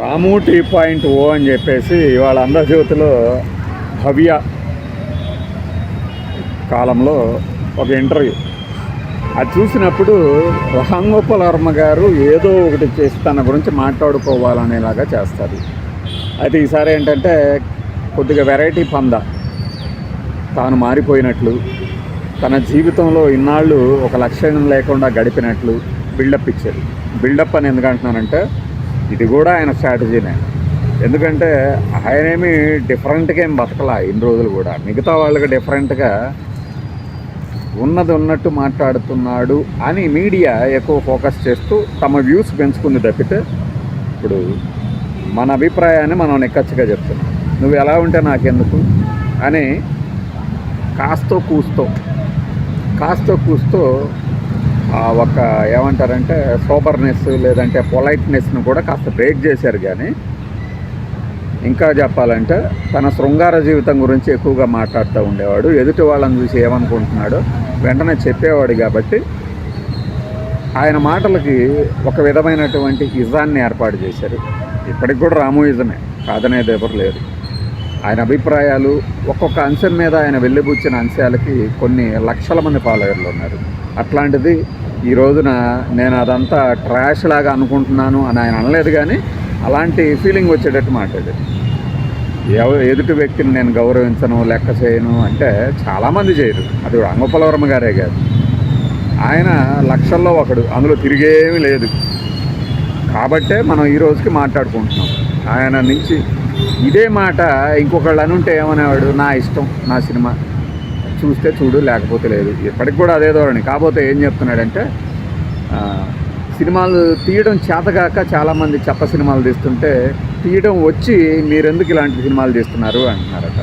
రాము tea point ఓ అని చెప్పేసి ఇవాళ అందజ్యోతిలో భవ్య కాలంలో ఒక ఇంటర్వ్యూ. అది చూసినప్పుడు రాంగోపాల్ వర్మ గారు ఏదో ఒకటి చేసి తన గురించి మాట్లాడుకోవాలనేలాగా చేస్తారు. అయితే ఈసారి ఏంటంటే కొద్దిగా వెరైటీ పంద. తాను మారిపోయినట్లు తన జీవితంలో ఇన్నాళ్ళు ఒక లక్ష్యం లేకుండా గడిపినట్లు బిల్డప్ ఇచ్చారు. బిల్డప్ అని ఎందుకంటున్నానంటే ఇది కూడా ఆయన స్ట్రాటజీనే. ఎందుకంటే ఆయనేమి డిఫరెంట్గా ఏం బతకలా ఇన్ని రోజులు కూడా. మిగతా వాళ్ళకి డిఫరెంట్గా ఉన్నది ఉన్నట్టు మాట్లాడుతున్నాడు అని మీడియా ఎక్కువ ఫోకస్ చేస్తూ తమ వ్యూస్ పెంచుకుంది తప్పితే ఇప్పుడు మన అభిప్రాయాన్ని మనం నిక్కచ్చిగా చెప్తున్నాం. నువ్వు ఎలా ఉంటే నాకెందుకు? అని కాస్తో కూస్తో కాస్తో కూస్తో ఒక ఏమంటారంటే సోబర్నెస్ లేదంటే పొలైట్నెస్ను కూడా కాస్త బ్రేక్ చేశారు కానీ ఇంకా చెప్పాలంటే తన శృంగార జీవితం గురించి ఎక్కువగా మాట్లాడుతూ ఉండేవాడు. ఎదుటి వాళ్ళని చూసి ఏమనుకుంటున్నాడో వెంటనే చెప్పేవాడు కాబట్టి ఆయన మాటలకి ఒక విధమైనటువంటి ఇజాన్ని ఏర్పాటు చేశారు. ఇప్పటికి కూడా రాము ఇజమే కాదనేది ఎవరు లేదు ఆయన అభిప్రాయాలు ఒక్కొక్క అంశం మీద ఆయన వెళ్ళిబుచ్చిన అంశాలకి కొన్ని లక్షల మంది ఫాలోయర్లు ఉన్నారు. అట్లాంటిది ఈ రోజున నేను అదంతా ట్రాష్ లాగా అనుకుంటున్నాను అని ఆయన అనలేదు కానీ అలాంటి ఫీలింగ్ వచ్చేటట్టు మాట్లాడాడు ఎవ ఎదుటి వ్యక్తిని నేను గౌరవించను లెక్క చేయను అంటే చాలామంది చేయరు. అది రంగపలవరమ గారే కాదు. ఆయన లక్షల్లో ఒకడు అందులో తిరిగేమీ లేదు. కాబట్టే మనం ఈ రోజుకి మాట్లాడుకుంటున్నాం. ఆయన నుంచి ఇదే మాట ఇంకొకళ్ళు అనుంటే ఏమనేవాడు? నా ఇష్టం నా సినిమా. చూస్తే చూడు లేకపోతే లేదు. ఇప్పటికి కూడా అదే ధోరణి. కాకపోతే ఏం చెప్తున్నాడంటే సినిమాలు తీయడం చేతగాక చాలామంది చెత్త సినిమాలు తీస్తుంటే తీయడం వచ్చి మీరెందుకు ఇలాంటి సినిమాలు తీస్తున్నారు అంటున్నారట.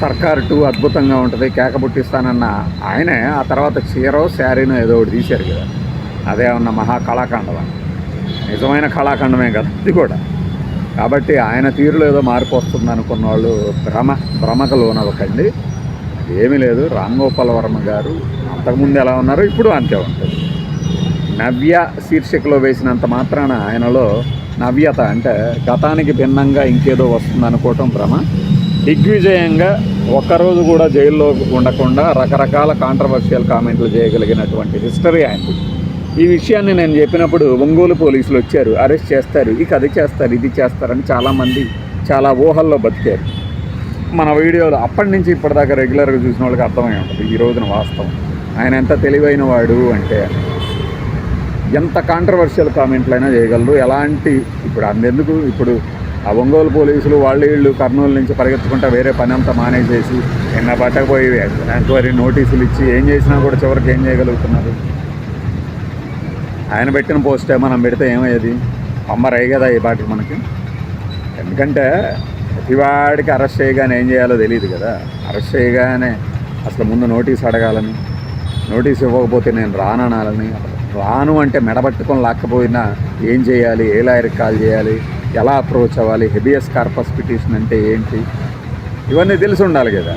సర్కార్ టూ అద్భుతంగా ఉంటుంది కేక పుట్టిస్తానన్న ఆయనే ఆ తర్వాత చీరో శారీనో ఏదో ఒకటి తీశారు కదా. అదే ఉన్న మహా కళాఖండం నిజమైన కళాఖండమే కదా ఇది కూడా. కాబట్టి ఆయన తీరులో ఏదో మార్పు వస్తుంది అనుకున్న వాళ్ళు భ్రమ భ్రమకు లోనవ్వకండి. ఏమీ లేదు. రామ్ గోపాల్ వర్మ గారు అంతకుముందు ఎలా ఉన్నారో ఇప్పుడు అంతే ఉంటుంది నవ్య శీర్షికలో వేసినంత మాత్రాన ఆయనలో నవ్యత అంటే గతానికి భిన్నంగా ఇంకేదో వస్తుంది అనుకోవటం భ్రమ. దిగ్విజయంగా ఒక్కరోజు కూడా జైల్లో ఉండకుండా రకరకాల కాంట్రవర్షియల్ కామెంట్లు చేయగలిగినటువంటి హిస్టరీ ఆయనది. ఈ విషయాన్ని నేను చెప్పినప్పుడు ఒంగోలు పోలీసులు వచ్చారు అరెస్ట్ చేస్తారు ఇక అది చేస్తారు ఇది చేస్తారని చాలామంది చాలా ఊహల్లో బతికారు. మన వీడియోలు అప్పటి నుంచి ఇప్పటిదాకా రెగ్యులర్గా చూసిన వాళ్ళకి అర్థమై ఉంటుంది ఈ రోజున వాస్తవం. ఆయన ఎంత తెలివైన వాడు అంటే ఎంత కాంట్రవర్షియల్ కామెంట్లైనా చేయగలరు ఎలాంటి ఇప్పుడు అందెందుకు ఇప్పుడు ఆ ఒంగోలు పోలీసులు వాళ్ళు వీళ్ళు కర్నూలు నుంచి పరిగెత్తుకుంటా వేరే పని అంతా మానేసేసి నిన్న పట్టకపోయి ఎంక్వైరీ నోటీసులు ఇచ్చి ఏం చేసినా కూడా చివరికి ఏం చేయగలుగుతున్నారు? ఆయన పెట్టిన పోస్టే మనం పెడితే ఏమయ్యేది? అమ్మరయ్య కదా ఈ పాటికి మనకి. ఎందుకంటే ప్రతివాడికి అరెస్ట్ చేయగానే ఏం చేయాలో తెలియదు కదా. అరెస్ట్ చేయగానే అసలు ముందు నోటీస్ అడగాలని నోటీస్ ఇవ్వకపోతే నేను రాననాలని రాను అంటే మెడబట్టుకొని లాక్కపోయినా ఏం చేయాలి? ఏ లాయర్కి కాల్ చేయాలి? ఎలా అప్రోచ్ అవ్వాలి? హెబియస్ కార్పస్ పిటిషన్ అంటే ఏంటి? ఇవన్నీ తెలిసి ఉండాలి కదా.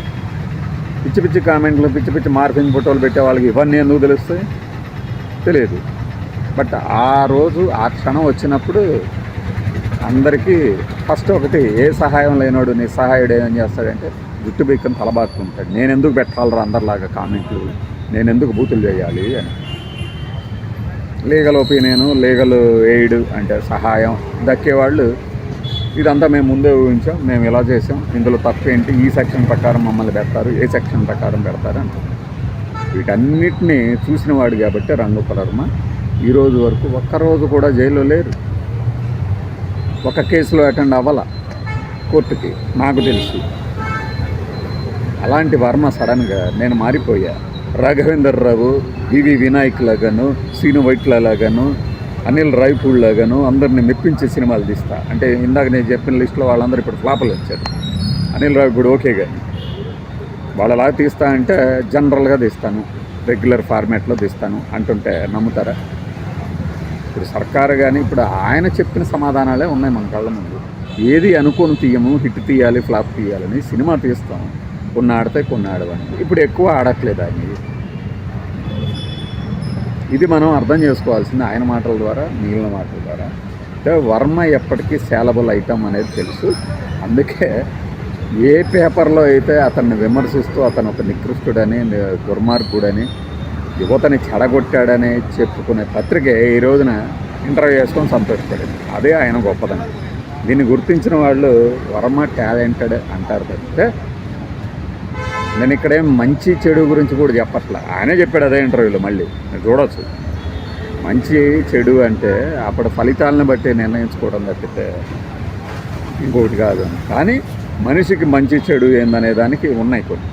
పిచ్చి పిచ్చి కామెంట్లు పిచ్చి పిచ్చి మార్పింగ్ ఫోటోలు పెట్టే వాళ్ళకి ఇవన్నీ ఎందుకు తెలుస్తాయి? తెలియదు. బట్ ఆ రోజు ఆ క్షణం వచ్చినప్పుడు అందరికీ ఫస్ట్ ఒకటి ఏ సహాయం లేనోడు నిస్సహాయుడు సహాయుడు ఏం చేస్తాడంటే జుట్టు బిక్కని తలబాక్కుంటాడు నేను ఎందుకు పెట్టాలరా అందరిలాగా కామెంట్లు? నేను ఎందుకు బూతులు చేయాలి అని. లీగల్ ఒపీనియను లీగల్ ఎయిడ్ అంటే సహాయం దక్కేవాళ్ళు ఇదంతా మేము ముందే ఊహించాం మేము ఇలా చేసాం. ఇందులో తప్పు ఏంటి ఈ సెక్షన్ ప్రకారం మమ్మల్ని పెడతారు ఏ సెక్షన్ ప్రకారం పెడతారు అంటారు వీటన్నిటినీ చూసిన వాడు కాబట్టి రంగు ఈ ఈరోజు వరకు ఒక్కరోజు కూడా జైల్లో లేరు. ఒక కేసులో అటెండ్ అవ్వాల కోర్టుకి నాకు తెలుసు. అలాంటి వర్మ సడన్గా నేను మారిపోయా. రాఘవేందర్ రావు వివి వినాయక్ లాగాను సీను వైట్ల లాగాను అనిల్ రాయపూడ్ లాగాను అందరిని మెప్పించే సినిమాలు తీస్తా. అంటే ఇందాక నేను చెప్పిన లిస్టులో వాళ్ళందరూ ఇప్పుడు ఫ్లాపులు వచ్చారు. అనిల్ రావిపూడ్ ఓకే కానీ వాళ్ళలా తీస్తా అంటే జనరల్గా తీస్తాను. రెగ్యులర్ ఫార్మాట్లో తీస్తాను. అంటుంటే నమ్ముతారా? ఇప్పుడు సర్కారు కానీ ఇప్పుడు ఆయన చెప్పిన సమాధానాలే ఉన్నాయి మన కళ్ళ ముందు. ఏది అనుకోని తీయము హిట్ తీయాలి ఫ్లాప్ తీయాలని సినిమా తీస్తాం. కొన్ని ఆడితే కొన్ని ఆడవని ఇప్పుడు ఎక్కువ ఆడట్లేదు ఆయన ఇది. మనం అర్థం చేసుకోవాల్సింది ఆయన మాటల ద్వారా మిగిలిన మాటల ద్వారా. అంటే వర్మ ఎప్పటికీ సేలబుల్ ఐటమ్ అనేది తెలుసు. అందుకే ఏ పేపర్లో అయితే అతన్ని విమర్శిస్తూ అతను ఒక నికృష్టుడని దుర్మార్గుడని యువతని చెడగొట్టాడని చెప్పుకునే పత్రికే ఈ రోజున ఇంటర్వ్యూ చేసుకొని సంతోషపడింది. అదే ఆయన గొప్పదనం దీన్ని గుర్తించిన వాళ్ళు వర్మ టాలెంటెడ్ అంటారు తప్పితే నేను ఇక్కడేం మంచి చెడు గురించి కూడా చెప్పట్లా. ఆయనే చెప్పాడు అదే ఇంటర్వ్యూలో మళ్ళీ. మీరు చూడొచ్చు. మంచి చెడు అంటే అప్పుడు ఫలితాలను బట్టి నిర్ణయించుకోవడం తప్పితే ఇంకొకటి కాదు. కానీ మనిషికి మంచి చెడు ఏందనే దానికి ఉన్నాయి కొన్ని.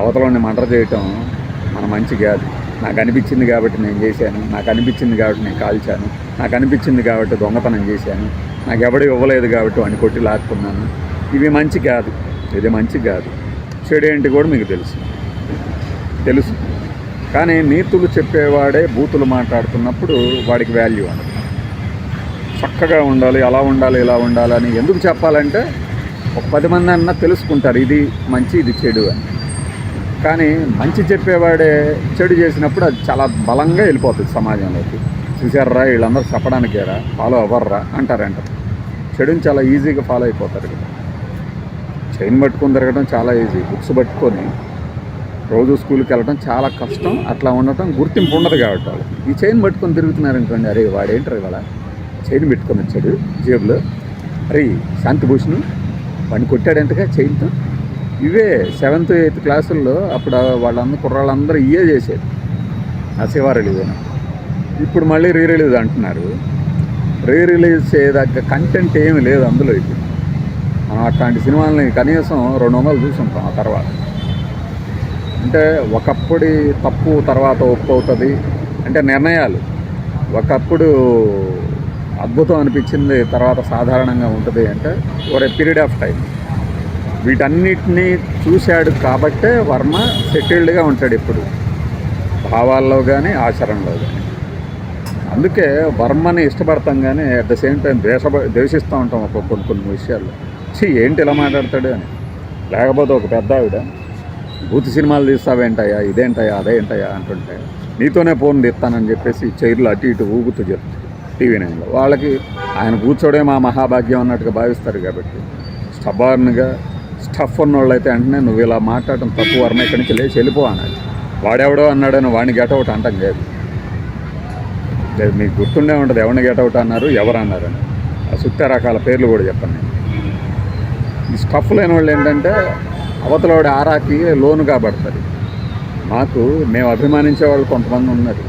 అవతలని మంట చేయటం మన మంచి కాదు. నాకు అనిపించింది కాబట్టి నేను చేశాను. నాకు అనిపించింది కాబట్టి నేను కాల్చాను. నాకు అనిపించింది కాబట్టి దొంగతనం చేశాను. నాకు ఎవడు ఇవ్వలేదు కాబట్టి వాడిని కొట్టి లాక్కున్నాను. ఇవి మంచి కాదు. ఇది మంచి కాదు. చెడు ఏంటి కూడా మీకు తెలుసు. తెలుసు. కానీ నీతులు చెప్పేవాడే బూతులు మాట్లాడుతున్నప్పుడు వాడికి వాల్యూ ఉండదు. చక్కగా ఉండాలి అలా ఉండాలి ఇలా ఉండాలి అని ఎందుకు చెప్పాలంటే ఒక పది మంది అన్న తెలుసుకుంటారు. ఇది మంచి ఇది చెడు అని. కానీ మంచి చెప్పేవాడే చెడు చేసినప్పుడు అది చాలా బలంగా వెళ్ళిపోతుంది సమాజంలోకి. చూసారా వీళ్ళందరూ చెప్పడానికేరా ఫాలో అవ్వర్రా అంటారంట చెడుని చాలా ఈజీగా ఫాలో అయిపోతారు కదా చైన్ పట్టుకొని తిరగడం చాలా ఈజీ బుక్స్ పట్టుకొని రోజు స్కూల్కి వెళ్ళడం చాలా కష్టం అట్లా ఉండటం గుర్తింపు ఉండదు కాబట్టి వాళ్ళు. ఈ చైన్ పట్టుకొని తిరుగుతున్నారు అనుకోండి అరే వాడేంటారు ఇవాళ? చైన్ పెట్టుకొని వచ్చాడు జేబులో. అరే శాంతిభూషణ్ వాడిని కొట్టాడంటగా చైన్తో? ఇవే సెవెంత్ ఎయిత్ క్లాసుల్లో అప్పుడు వాళ్ళందరూ కుర్రాళ్ళందరూ ఇవే చేసేది. ఆ శివ రిలీజ్ అని. ఇప్పుడు మళ్ళీ రీ రిలీజ్ అంటున్నారు. రీ రిలీజ్ చేయదగ్గ కంటెంట్ ఏమీ లేదు అందులో ఇప్పుడు మనం అట్లాంటి సినిమాలని కనీసం రెండు వందలు చూసుంటాం ఆ తర్వాత. అంటే ఒకప్పుడు తప్పు తర్వాత ఒప్పు అవుతుంది. అంటే నిర్ణయాలు. ఒకప్పుడు అద్భుతం అనిపించింది తర్వాత సాధారణంగా ఉంటుంది అంటే ఒక పీరియడ్ ఆఫ్ టైం వీటన్నిటినీ చూశాడు కాబట్టే వర్మ సెటిల్డ్గా ఉంటాడు ఇప్పుడు. భావాల్లో కానీ ఆచరణలో కానీ అందుకే వర్మని ఇష్టపడతాం కానీ అట్ ద సేమ్ టైం ద్వేష ద్వేషిస్తూ ఉంటాం ఒక కొన్ని కొన్ని విషయాల్లో. చీ ఏంటి ఇలా మాట్లాడతాడు అని. లేకపోతే ఒక పెద్ద ఆవిడ భూతి సినిమాలు తీస్తావేంటయ్యా ఇదేంటయ్యా అదేంటయ్యా అంటుంటే నీతోనే ఫోన్ తీస్తానని చెప్పేసి చైర్లు అటు ఇటు ఊగుతూ చెప్తాడు టీవీ నైన్లో. వాళ్ళకి ఆయన కూర్చోడే మా మహాభాగ్యం అన్నట్టుగా భావిస్తారు కాబట్టి స్టబార్న్గా స్టఫ్ ఉన్నోళ్ళు అయితే అంటేనే నువ్వు ఇలా మాట్లాడటం తప్పు వర్మ ఇక్కడి నుంచి లేచి వెళ్ళిపో అన్నది వాడెవడో అన్నాడని వాడిని గెటౌట్ అంటాం లేదు లేదు మీకు గుర్తుండే ఉంటుంది ఎవరిని గెటౌట్ అన్నారు ఎవరు అన్నారని ఆ సుత్తే రకాల పేర్లు కూడా చెప్పండి. ఈ స్టఫ్ లేని వాళ్ళు ఏంటంటే అవతలవాడి ఆరాకి లోను కాబడతారు. మాకు మేము అభిమానించే వాళ్ళు కొంతమంది ఉన్నారు.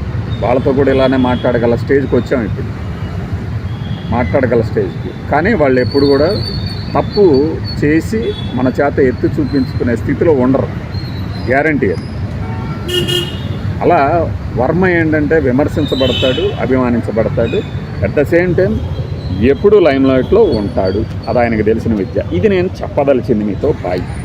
వాళ్ళతో కూడా ఇలానే మాట్లాడగల స్టేజ్కి వచ్చాం ఇప్పుడు. మాట్లాడగల స్టేజ్కి. కానీ వాళ్ళు ఎప్పుడు కూడా తప్పు చేసి మన చేత ఎత్తి చూపించుకునే స్థితిలో ఉండరు. గ్యారంటీ అది. అలా వర్మ ఏంటంటే విమర్శించబడతాడు అభిమానించబడతాడు. అట్ ద సేమ్ టైం ఎప్పుడు లైమ్ లైట్లో ఉంటాడు. అది ఆయనకు తెలిసిన విద్య. ఇది నేను చెప్పదలిచింది మీతో. బాయ్.